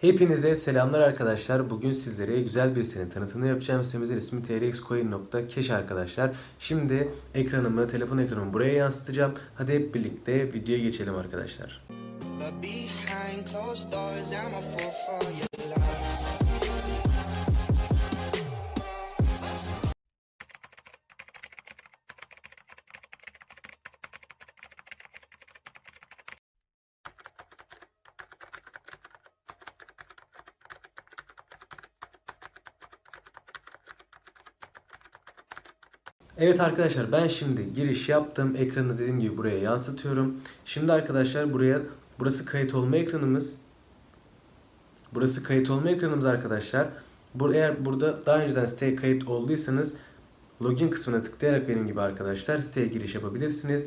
Hepinize selamlar arkadaşlar. Bugün sizlere güzel bir sitenin tanıtımını yapacağım. Sitemizin ismi trxcoin.cash arkadaşlar. Şimdi ekranımı, telefon ekranımı buraya yansıtacağım. Hadi hep birlikte videoya geçelim arkadaşlar. Evet arkadaşlar ben şimdi giriş yaptım. Ekranı dediğim gibi buraya yansıtıyorum. Şimdi arkadaşlar buraya burası kayıt olma ekranımız. Burası kayıt olma ekranımız arkadaşlar. Bu eğer burada daha önceden siteye kayıt olduysanız login kısmına tıklayarak benim gibi arkadaşlar siteye giriş yapabilirsiniz.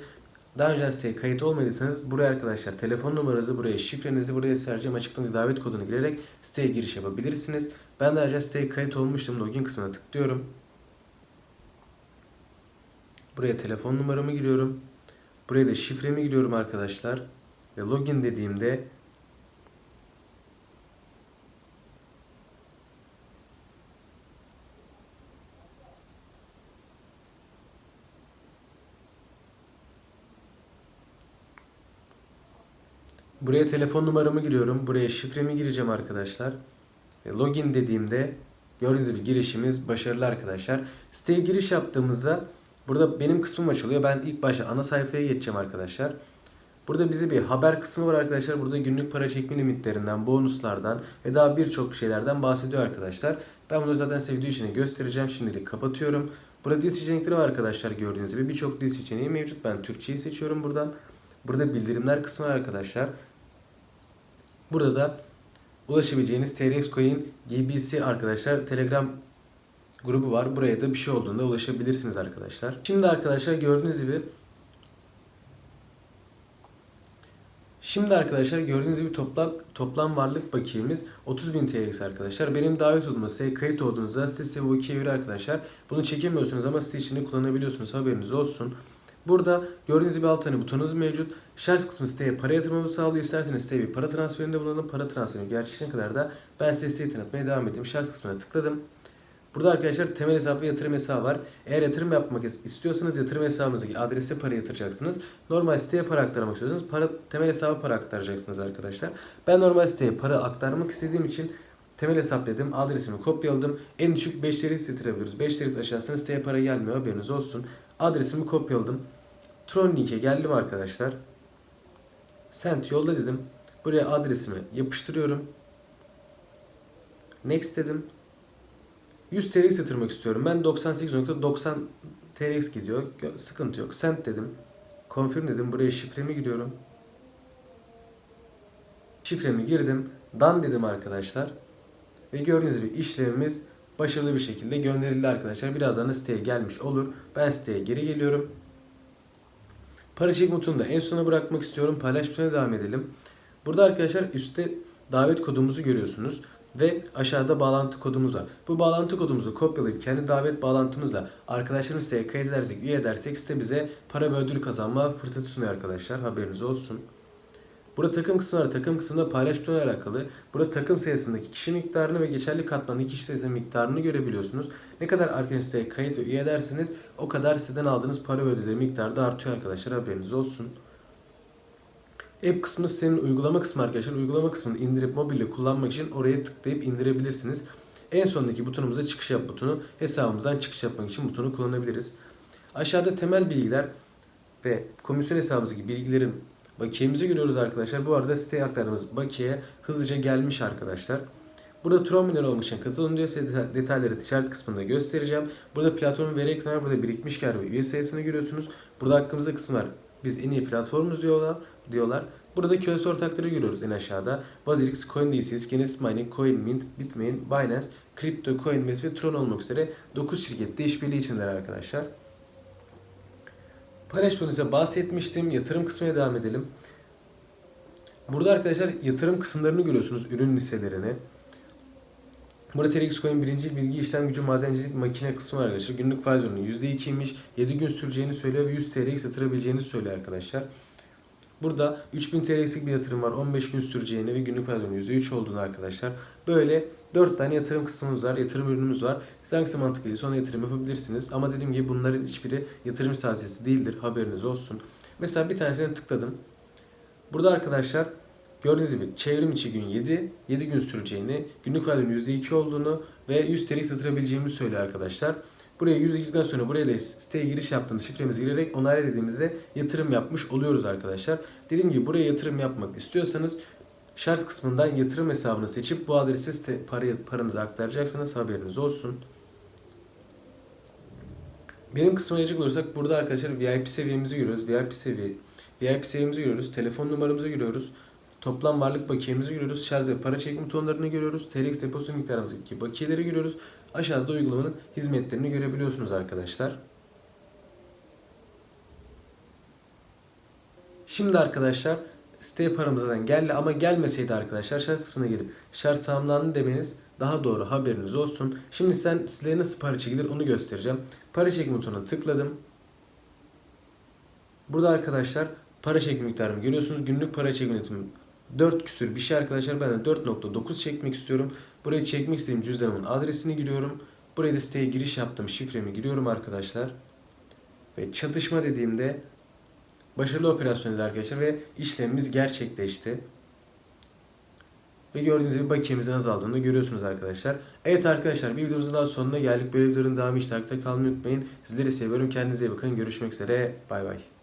Daha önceden siteye kayıt olmadıysanız buraya arkadaşlar telefon numaranızı, buraya şifrenizi, buraya sereceğim açıklamadaki davet kodunu girerek siteye giriş yapabilirsiniz. Ben daha önce siteye kayıt olmuştum. Login kısmına tıklıyorum. Buraya telefon numaramı giriyorum. Buraya da şifremi giriyorum arkadaşlar. Ve login dediğimde Buraya telefon numaramı giriyorum. Buraya şifremi gireceğim arkadaşlar. Ve login dediğimde gördüğünüz gibi girişimiz başarılı arkadaşlar. Siteye giriş yaptığımızda burada benim kısmım açılıyor. Ben ilk başta ana sayfaya geçeceğim arkadaşlar. Burada bize bir haber kısmı var arkadaşlar. Burada günlük para çekme limitlerinden, bonuslardan ve daha birçok şeylerden bahsediyor arkadaşlar. Ben bunu zaten size video içinde göstereceğim. Şimdilik kapatıyorum. Burada dil seçenekleri var arkadaşlar gördüğünüz gibi. Birçok dil seçeneği mevcut. Ben Türkçeyi seçiyorum buradan. Burada bildirimler kısmı var arkadaşlar. Burada da ulaşabileceğiniz TRX Coin GBC arkadaşlar Telegram grubu var. Buraya da bir şey olduğunda ulaşabilirsiniz arkadaşlar. Şimdi arkadaşlar gördüğünüz gibi Şimdi arkadaşlar gördüğünüz gibi toplam, toplam varlık bakiyemiz 30.000 TLX arkadaşlar. Benim davet olduğumda size kayıt olduğunuzda site size bu ikiye göre arkadaşlar. Bunu çekemiyorsunuz ama site içinde kullanabiliyorsunuz haberiniz olsun. Burada gördüğünüz gibi alt tane butonumuz mevcut. Şarj kısmı siteye para yatırmamızı sağlıyor. İsterseniz siteye bir para transferinde bulunalım. Para transferini gerçekleşene kadar da ben size siteyi tanıtmaya devam edeyim. Şarj kısmına tıkladım. Burada arkadaşlar temel hesap ve yatırım hesabı var. Eğer yatırım yapmak istiyorsanız yatırım hesabınızdaki adrese para yatıracaksınız. Normal siteye para aktarmak istiyorsanız para, temel hesaba para aktaracaksınız arkadaşlar. Ben normal siteye para aktarmak istediğim için temel hesap dedim. Adresimi kopyaladım. En düşük 5 lira yatırabiliyoruz. 5 lira aşağısına siteye para gelmiyor haberiniz olsun. Adresimi kopyaladım. Tron link'e geldim arkadaşlar. Send yolla dedim. Buraya adresimi yapıştırıyorum. Next dedim. 100 TRX yatırmak istiyorum. Ben 98.90 TRX gidiyor. Sıkıntı yok. Send dedim. Confirm dedim. Buraya şifremi giriyorum. Şifremi girdim. Done dedim arkadaşlar. Ve gördüğünüz gibi işlemimiz başarılı bir şekilde gönderildi arkadaşlar. Birazdan da siteye gelmiş olur. Ben siteye geri geliyorum. Para çek butonunu da en sona bırakmak istiyorum. Paylaş butonuna devam edelim. Burada arkadaşlar üstte davet kodumuzu görüyorsunuz. Ve aşağıda bağlantı kodumuz var. Bu bağlantı kodumuzu kopyalayıp kendi davet bağlantımızla arkadaşlarımız siteye kayıt edersek, üye edersek site bize para ve ödül kazanma fırsatı sunuyor arkadaşlar. Haberiniz olsun. Burada takım kısmı var. Takım kısmında paylaş butonuyla alakalı. Burada takım sayısındaki kişi miktarını ve geçerli katmandaki kişi sayısının miktarını görebiliyorsunuz. Ne kadar arkadaş siteye kayıt ve üye ederseniz o kadar siteden aldığınız para ve ödülleri miktarı da artıyor arkadaşlar. Haberiniz olsun. App kısmı sitenin uygulama kısmı arkadaşlar. Uygulama kısmını indirip mobilde kullanmak için oraya tıklayıp indirebilirsiniz. En sondaki butonumuza çıkış yap butonu. Hesabımızdan çıkış yapmak için butonu kullanabiliriz. Aşağıda temel bilgiler ve komisyon hesabımızdaki bilgilerin bakiyemizi görüyoruz arkadaşlar. Bu arada siteye aktardığımız bakiye hızlıca gelmiş arkadaşlar. Burada Tron Miner olmak için katılın diyor. Size detayları ticaret kısmında göstereceğim. Burada platformun veri ekranı. Burada birikmiş kar ve üye sayısını görüyorsunuz. Burada hakkımızda kısım var. Biz en iyi platformumuz diyorlar. diyorlar. Burada küresel ortakları görüyoruz en aşağıda. Bazilix, CoinDCS, Genesis Mining, CoinMint, Bitmain, Binance, Crypto, CoinBase ve Tron olmak üzere 9 şirkette işbirliği içindeler arkadaşlar. İse bahsetmiştim. Yatırım kısmına devam edelim. Burada arkadaşlar yatırım kısımlarını görüyorsunuz. Ürün listelerini. Burada TRX Coin birinci bilgi işlem gücü madencilik makine kısmı arkadaşlar. Günlük faiz oranı %2'ymiş. 7 gün süreceğini söylüyor ve 100 TRX yatırabileceğini söylüyor arkadaşlar. Burada 3000 TL'lik bir yatırım var. 15 gün süreceğini ve günlük paranın %3 olduğunu arkadaşlar. Böyle 4 tane yatırım kısmımız var. Yatırım ürünümüz var. Siz hangisi mantıklıysa ona yatırım yapabilirsiniz. Ama dediğim gibi bunların hiçbiri yatırım tavsiyesi değildir. Haberiniz olsun. Mesela bir tanesine tıkladım. Burada arkadaşlar gördüğünüz gibi çevrim içi gün 7, 7 gün süreceğini, günlük paranın %2 olduğunu ve 100 TL satırabileceğimi söylüyor arkadaşlar. Buraya 100 girdikten sonra buraya da siteye giriş yaptığımız şifremizi girerek onayla dediğimizde yatırım yapmış oluyoruz arkadaşlar. Dediğim gibi buraya yatırım yapmak istiyorsanız şarj kısmından yatırım hesabını seçip bu adrese site parayı, paranızı aktaracaksınız haberiniz olsun. Benim kısmına gelecek olursak burada arkadaşlar VIP seviyemizi görüyoruz. VIP seviye VIP seviyemizi görüyoruz. Telefon numaramızı görüyoruz. Toplam varlık bakiyemizi görüyoruz. Şarj ve para çekim butonlarını görüyoruz. TRX deposu miktarımızdaki bakiyeleri görüyoruz. Aşağıda uygulamanın hizmetlerini görebiliyorsunuz arkadaşlar. Şimdi arkadaşlar siteye paramızdan geldi ama gelmeseydi arkadaşlar şarj sıfırına gelip şarj tamamlandı demeniz daha doğru haberiniz olsun. Şimdi sen sizlere nasıl para çekilir onu göstereceğim. Para çekim butonuna tıkladım. Burada arkadaşlar para çekim miktarımı görüyorsunuz. Günlük para çekim yönetimim 4 küsür bir şey arkadaşlar. Ben de 4.9 çekmek istiyorum. Buraya çekmek istediğim cüzdanımın adresini giriyorum. Buraya da siteye giriş yaptım. Şifremi giriyorum arkadaşlar. Ve çatışma dediğimde başarılı operasyon dedi arkadaşlar ve işlemimiz gerçekleşti. Ve gördüğünüz gibi bakiyemizin azaldığını görüyorsunuz arkadaşlar. Evet arkadaşlar bir videomuzun daha sonuna geldik. Böyle videoların devamı takipte kalmayı unutmayın. Sizleri seviyorum. Kendinize iyi bakın. Görüşmek üzere. Bay bay.